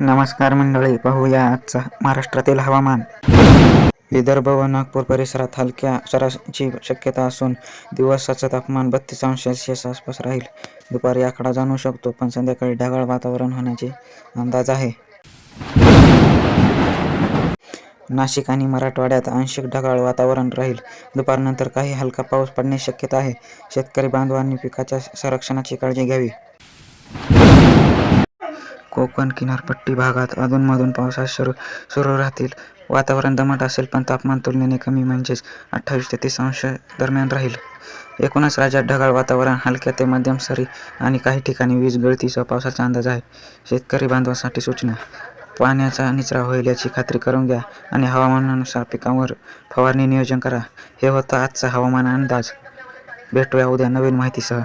नमस्कार मंडळी पाहूया आजचा महाराष्ट्रातील हवामान. विदर्भ व नागपूर परिसरात हलक्या सरासरीची शक्यता असून दिवसाचं तापमान बत्तीस अंश सेल्सिअस आसपास राहील. दुपारी आकडा जाणू शकतो पण संध्याकाळी ढगाळ वातावरण होण्याचे अंदाज आहे. नाशिक आणि मराठवाड्यात आंशिक ढगाळ वातावरण राहील. दुपारनंतर काही हलका पाऊस पडण्याची शक्यता आहे. शेतकरी बांधवांनी पिकाच्या संरक्षणाची काळजी घ्यावी. कोकण किनारपट्टी भागात अधूनमधून पावसाळा सुरू सुरू राहतील. वातावरण दमट असेल पण तापमान तुलनेने कमी म्हणजेच अठ्ठावीस ते तीस अंश दरम्यान राहील. एकूणच राज्यात ढगाळ वातावरण हलक्या ते मध्यम सरी आणि काही ठिकाणी वीज गळतीसह पावसाचा अंदाज आहे. शेतकरी बांधवांसाठी सूचना. पाण्याचा निचरा होईल याची खात्री करून घ्या आणि हवामानानुसार पिकांवर फवारणी नियोजन करा. हे होतं आजचा हवामान अंदाज. भेटूया उद्या नवीन माहितीसह.